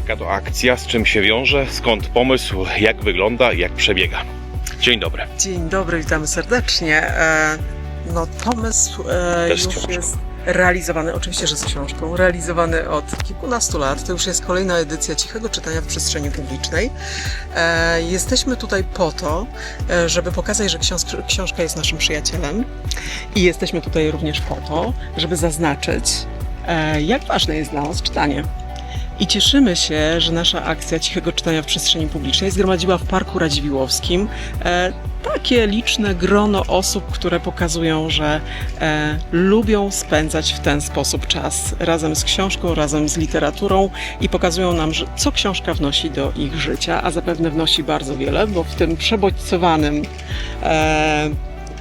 Jaka to akcja, z czym się wiąże, skąd pomysł, jak wygląda, jak przebiega? Dzień dobry. Dzień dobry, witamy serdecznie. E, No, pomysł e, Też już książką. jest realizowany, oczywiście, że z książką, realizowany od kilkunastu lat. To już jest kolejna edycja cichego czytania w przestrzeni publicznej. E, Jesteśmy tutaj po to, e, żeby pokazać, że książ- książka jest naszym przyjacielem i jesteśmy tutaj również po to, żeby zaznaczyć, e, jak ważne jest dla nas czytanie. I cieszymy się, że nasza akcja cichego czytania w przestrzeni publicznej zgromadziła w Parku Radziwiłłowskim e, takie liczne grono osób, które pokazują, że e, lubią spędzać w ten sposób czas razem z książką, razem z literaturą i pokazują nam, że co książka wnosi do ich życia, a zapewne wnosi bardzo wiele, bo w tym przebodźcowanym e,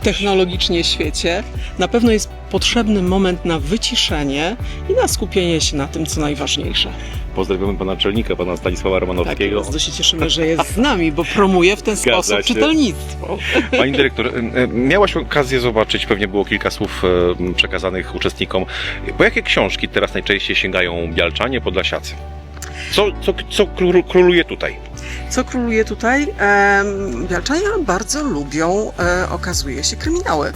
technologicznie świecie na pewno jest potrzebny moment na wyciszenie i na skupienie się na tym, co najważniejsze. Pozdrawiamy pana naczelnika, pana Stanisława Tak, Romanowskiego. bardzo się cieszymy, że jest z nami, bo promuje w ten Zgadza sposób się. czytelnictwo. Pani dyrektor, miałaś okazję zobaczyć, pewnie było kilka słów przekazanych uczestnikom. Po jakie książki teraz najczęściej sięgają bialczanie, podlasiacy? Co, co, co król- króluje tutaj? Co króluje tutaj? Em, Bialczanie bardzo lubią, e, okazuje się, kryminały.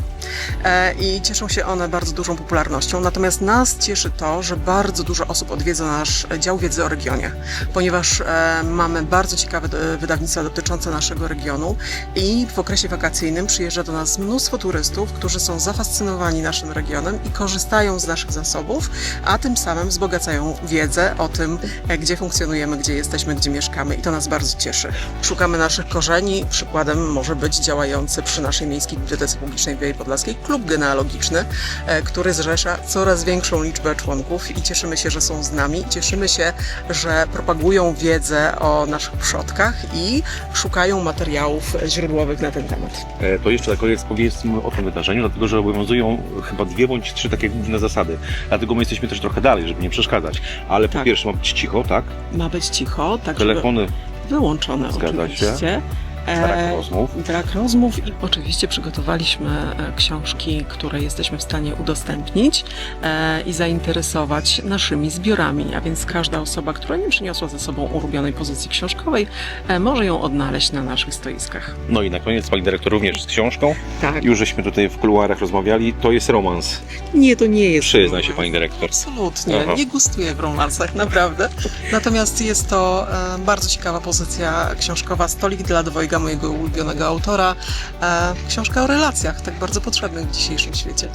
E, I cieszą się one bardzo dużą popularnością. Natomiast nas cieszy to, że bardzo dużo osób odwiedza nasz dział wiedzy o regionie, ponieważ e, mamy bardzo ciekawe e, wydawnictwa dotyczące naszego regionu i w okresie wakacyjnym przyjeżdża do nas mnóstwo turystów, którzy są zafascynowani naszym regionem i korzystają z naszych zasobów, a tym samym wzbogacają wiedzę o tym, gdzie funkcjonujemy, gdzie jesteśmy, gdzie mieszkamy i to nas bardzo cieszy. Szukamy naszych korzeni. Przykładem może być działający przy naszej Miejskiej Bibliotece Publicznej w Podlaskiej klub genealogiczny, e, który zrzesza coraz większą liczbę członków i cieszymy się, że są z nami. Cieszymy się, że propagują wiedzę o naszych przodkach i szukają materiałów źródłowych na ten temat. E, To jeszcze na koniec powiedzmy o tym wydarzeniu, dlatego że obowiązują chyba dwie bądź trzy takie główne zasady. Dlatego my jesteśmy też trochę dalej, żeby nie przeszkadzać. Ale po Tak. pierwsze ma być cicho, tak? Ma być cicho, tak żeby Telefony, wyłączone Zgadza się. Oczywiście. brak E, rozmów. Brak rozmów i oczywiście przygotowaliśmy e, książki, które jesteśmy w stanie udostępnić e, i zainteresować naszymi zbiorami, a więc każda osoba, która nie przyniosła ze sobą ulubionej pozycji książkowej, e, może ją odnaleźć na naszych stoiskach. No i na koniec pani dyrektor również z książką. Tak. Już żeśmy tutaj w kuluarach rozmawiali. To jest romans. Nie, to nie jest. Przyznaj się pani dyrektor. Absolutnie, Aha. nie gustuję w romansach, naprawdę. Natomiast jest to e, bardzo ciekawa pozycja książkowa Stolik dla dwojga mojego ulubionego autora. E, książka o relacjach, tak bardzo potrzebnych w dzisiejszym świecie.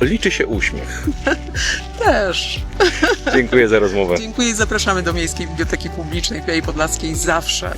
Liczy się uśmiech. Też. Dziękuję za rozmowę. Dziękuję i zapraszamy do Miejskiej Biblioteki Publicznej w Białej Podlaskiej zawsze.